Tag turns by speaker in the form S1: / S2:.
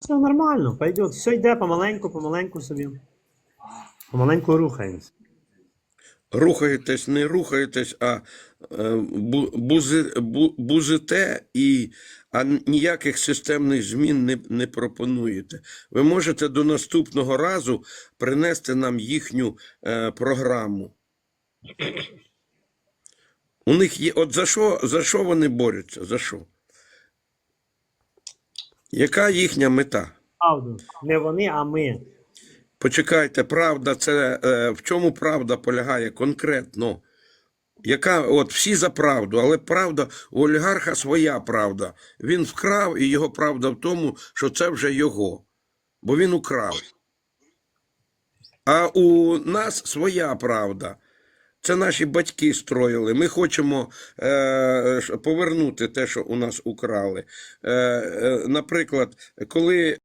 S1: Все нормально, пойдет. Все йде помаленьку, помаленьку собі. Помаленьку рухаємось.
S2: Рухаєтесь, не рухаєтесь, а е, бу- бузи, бу, бузите і а ніяких системних змін не, не пропонуєте. Ви можете до наступного разу принести нам їхню е, програму. У них є. От за що, за що вони борються? За що? Яка їхня мета?
S1: Правду. Не вони, а ми.
S2: Почекайте, правда, це е, в чому правда полягає конкретно? Яка от всі за правду, але правда у олігарха своя правда. Він вкрав, і його правда в тому, що це вже його, бо він украв. А у нас своя правда. Це наші батьки строїли. Ми хочемо е, повернути те, що у нас украли. Е, е, наприклад, коли